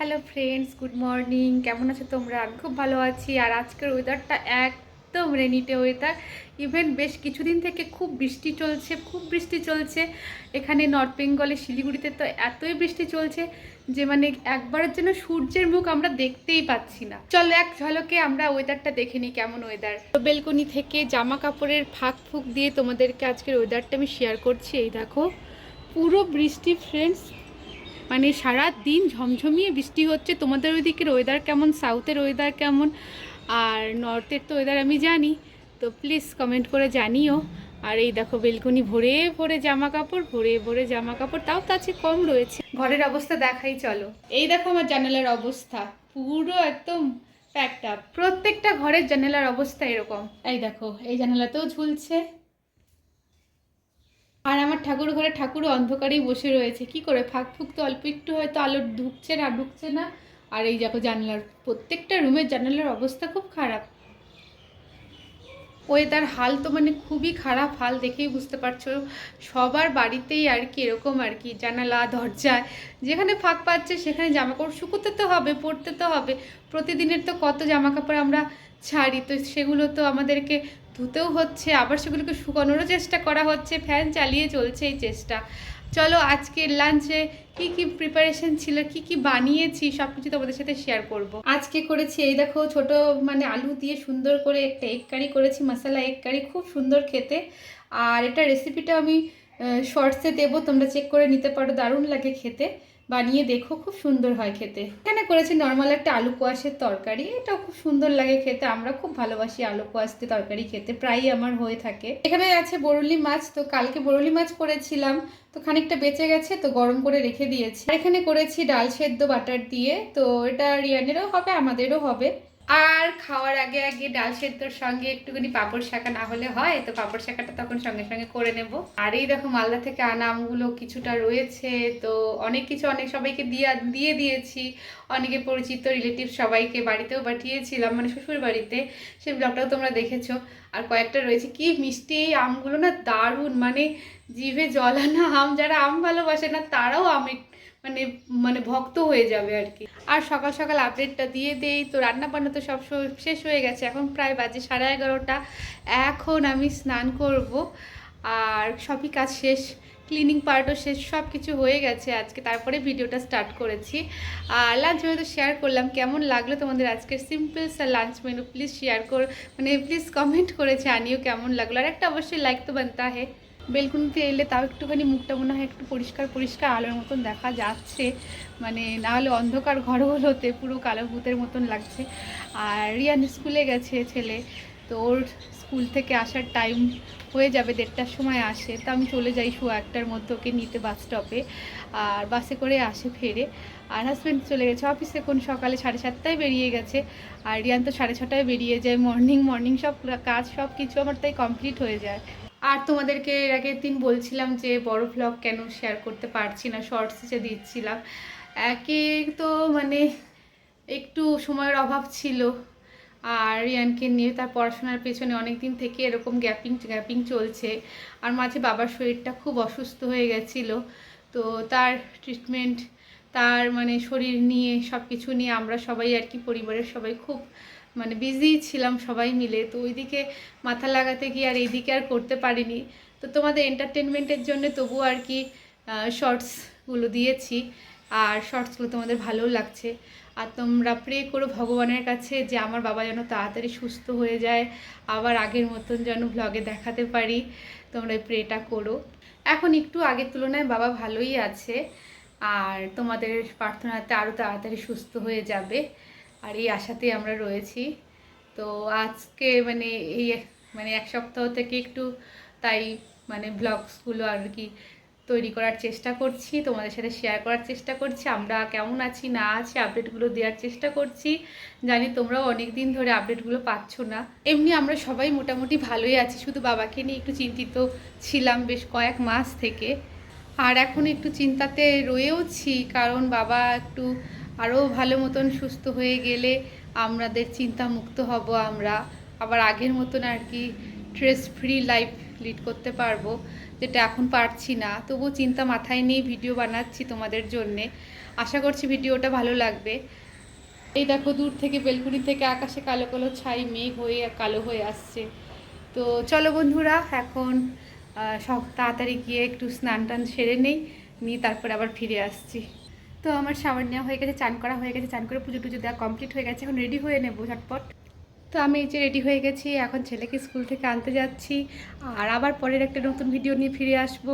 Hello friends good morning কেমন আছো তোমরা? আমি খুব ভালো আছি। আর আজকের ওয়েদারটা একদম রেনিটে ওয়েদার ইভেন বেশ কিছুদিন থেকে খুব বৃষ্টি চলছে, খুব বৃষ্টি চলছে। এখানে নর্থ বেঙ্গলে শিলিগুড়িতে তো এতই বৃষ্টি চলছে যে মানে একবারের জন্য সূর্যের মুখ আমরা দেখতেই পাচ্ছি না। চলো এক ঝলকে আমরা ওয়েদারটা দেখে নিই কেমন ওয়েদার বেলকনি থেকে জামা কাপড়ের ফাঁক ফুঁক দিয়ে তোমাদেরকে আজকের ওয়েদারটা আমি শেয়ার করছি। এই দেখো, পুরো বৃষ্টি ফ্রেন্ডস মানে সারা দিন ঝমঝমিয়ে বৃষ্টি হচ্ছে। তোমাদের ওইদিকের ওয়েদার কেমন? সাউথের ওয়েদার কেমন? আর নর্থের তো ওয়েদার আমি জানি, তো প্লিজ কমেন্ট করে জানিও। আর এই দেখো বেলকনি ভরে ভরে জামা কাপড় ভরে ভরে জামা কাপড় তাও তো আছে, কম রয়েছে। ঘরের অবস্থা দেখাই, চলো। এই দেখো আমার জানালার অবস্থা, পুরো একদম প্যাকড আপ প্রত্যেকটা ঘরের জানালার অবস্থা এরকম। এই দেখো, এই জানালাতেও ঝুলছে। আর আমার ঠাকুর ঘরে ঠাকুরও অন্ধকারেই বসে রয়েছে। কি করে? ফাঁক ফুক তো অল্প একটু হয়তো আলো ঢুকছে না ঢুকছে না। আর এই দেখো জানলার, প্রত্যেকটা রুমের জানালার অবস্থা খুব খারাপ। ওয়েদার হাল তো মানে খুবই খারাপ, হাল দেখেই বুঝতে পারছ। সবার বাড়িতেই আর কি এরকম আর কি, জানালা দরজায় যেখানে ফাঁক পাচ্ছে সেখানে জামা কাপড় শুকোতে তো হবে পরতে তো হবে। প্রতিদিনের তো কত জামা কাপড় আমরা ছাড়ি। তো সেগুলো তো আমাদেরকে ধুতেও হচ্ছে, আবার সেগুলোকে শুকানোরও চেষ্টা করা হচ্ছে, ফ্যান চালিয়ে চলছে এই চেষ্টা। চলো আজকে লাঞ্চে কি কি প্রিপারেশন ছিল, কি কি বানিয়েছি সব কিছু তোমাদের সাথে শেয়ার করব। আজকে করেছি, এই দেখো ছোট মানে আলু দিয়ে সুন্দর করে একটা এগ কারি করেছি মশলা এগ কারি খুব সুন্দর খেতে। আর এটা রেসিপিটা আমি শর্টসে দেবো, তোমরা চেক করে নিতে পারো, দারুণ লাগে খেতে। বানিয়ে দেখো, খুব সুন্দর হয় খেতে। এখানে করেছি নর্মাল একটা আলু কোয়াশের তরকারি। এটাও খুব সুন্দর লাগে খেতে। আমরা খুব ভালোবাসি আলু কোয়াশতে তরকারি খেতে। প্রায়ই আমার হয়ে থাকে। এখানে আছে বরুলি মাছ। তো কালকে বরুলি মাছ করেছিলাম। তো খানিকটা বেঁচে গেছে, তো গরম করে রেখে দিয়েছি। এখানে করেছি ডাল সেদ্ধ বাটার দিয়ে। তো এটা রিয়ানেরও হবে, আমাদেরও হবে। আর খাওয়ার আগে আগে ডাল সেদ্ধর সঙ্গে একটুখানি পাঁপড় শাঁকা না হলে হয়, তো পাঁপড় শাঁকাটা তখন সঙ্গে সঙ্গে করে নেব। আর এই দেখো মালদা থেকে আনা আমগুলো কিছুটা রয়েছে, তো অনেক কিছু অনেক সবাইকে দিয়ে দিয়ে দিয়েছি। অনেকে পরিচিত, রিলেটিভ সবাইকে বাড়িতেও পাঠিয়েছিলাম মানে শ্বশুর বাড়িতে। সেই ব্লগটাও তোমরা দেখেছ। আর কয়েকটা রয়েছে, কি মিষ্টি এই আমগুলো না দারুণ মানে জিভে জলানা আম, যারা আম ভালোবাসে না, তারাও আমি মানে মানে ভক্ত হয়ে যাবে আর কি। আর সকাল সকাল আপডেটটা দিয়ে দেই। তো রান্না বান্না তো সব শেষ হয়ে গেছে। এখন প্রায় বাজে সাড়ে এগারোটা। এখন আমি স্নান করব। আর সবই কাজ শেষ। ক্লিনিং পার্টও শেষ। সব কিছু হয়ে গেছে আজকে। তারপরে ভিডিওটা স্টার্ট করেছি। আর লাঞ্চ মেনু তো শেয়ার করলাম। কেমন লাগল তোমাদের আজকের simple sir lunch menu please share কর মানে প্লিজ কমেন্ট করে জানিও কেমন লাগল? আর একটা অবশ্যই লাইক তো বানতা হে। বেলকুনিতে এলে তাও একটুখানি মুখটা মনে হয় একটু পরিষ্কার পরিষ্কার আলোর মতন দেখা যাচ্ছে। মানে না হলে অন্ধকার ঘরগুলোতে পুরো কালো ভূতের মতন লাগছে। আর রিয়ান স্কুলে গেছে ছেলে, তো ওর স্কুল থেকে আসার টাইম হয়ে যাবে, দেড়টার সময় আসে। তা আমি চলে যাই শো একটার মধ্যে ওকে নিতে বাস স্টপে আর বাসে করে আসে ফেরে। আর হাজব্যান্ড চলে গেছে অফিসে কোন সকালে সাড়ে সাতটায় বেরিয়ে গেছে। আর রিয়ান তো সাড়ে ছটায় বেরিয়ে যায়। মর্নিং মর্নিং সব কাজ সব কিছু আমার তাই কমপ্লিট হয়ে যায়। আর তোমাদেরকে এর আগের দিন বলছিলাম যে বড় ভ্লগ কেন শেয়ার করতে পারছি না শর্টস যে দিচ্ছিলাম। একে তো মানে একটু সময়ের অভাব ছিল। আর রিয়ানকে নিয়ে তার পড়াশোনার পেছনে অনেক দিন থেকে এরকম গ্যাপিং গ্যাপিং চলছে। আর মাঝে বাবার শরীরটা খুব অসুস্থ হয়ে গেছিল। তো তার ট্রিটমেন্ট তার মানে শরীর নিয়ে সব কিছু নিয়ে আমরা সবাই আর কি পরিবারের সবাই খুব মানে বিজি ছিলাম সবাই মিলে, তো ওইদিকে মাথা লাগাতে গিয়ে আর এইদিকে আর করতে পারিনি। তো তোমাদের এন্টারটেনমেন্টের জন্য তবু আর কি শর্টসগুলো দিয়েছি। আর শর্টসগুলো তোমাদের ভালোও লাগছে। আর তোমরা প্রে করো ভগবানের কাছে যে আমার বাবা যেন তাড়াতাড়ি সুস্থ হয়ে যায়, আবার আগের মতন যেন ভ্লগে দেখাতে পারি। তোমরা প্রেটা করো। এখন একটু আগের তুলনায় বাবা ভালোই আছে। আর তোমাদের প্রার্থনাতে আরও তাড়াতাড়ি সুস্থ হয়ে যাবে। আর এই আশাতেই আমরা রয়েছি। তো আজকে মানে এই মানে এক সপ্তাহ থেকে একটু তাই মানে ব্লগসগুলো আর কি তৈরি করার চেষ্টা করছি, তোমাদের সাথে শেয়ার করার চেষ্টা করছি, আমরা কেমন আছি, না আছি আপডেটগুলো দেওয়ার চেষ্টা করছি। জানি তোমরাও অনেক দিন ধরে আপডেটগুলো পাচ্ছ না। এমনি আমরা সবাই মোটামুটি ভালোই আছি, শুধু বাবাকে নিয়ে একটু চিন্তিত ছিলাম বেশ কয়েক মাস থেকে। আর এখন একটু চিন্তাতে রয়েওছি, কারণ বাবা একটু আরও ভালো মতন সুস্থ হয়ে গেলে আমাদের চিন্তা মুক্ত হব আমরা। আবার আগের মতন আর কি স্ট্রেস ফ্রি লাইফ লিড করতে পারব, যেটা এখন পারছি না। তবু চিন্তা মাথায় নিয়ে ভিডিও বানাচ্ছি তোমাদের জন্যে। আশা করছি ভিডিওটা ভালো লাগবে। এই দেখো দূর থেকে বেলকুনি থেকে আকাশে কালো কালো ছাই, মেঘ হয়ে কালো হয়ে আসছে। তো চলো বন্ধুরা, এখন সব তাড়াতাড়ি গিয়ে একটু স্নান টান সেরে নেই, নিয়ে তারপরে আবার ফিরে আসছি। তো আমার শাওয়ার নেওয়া হয়ে গেছে, চান করা হয়ে গেছে, চান করে পুজো টুজো দেওয়া কমপ্লিট হয়ে গেছে, এখন রেডি হয়ে নেব ঝটপট। তো আমি এই যে রেডি হয়ে গেছি, এখন ছেলেকে স্কুল থেকে আনতে যাচ্ছি, আর আবার পরের একটা নতুন ভিডিও নিয়ে ফিরে আসব।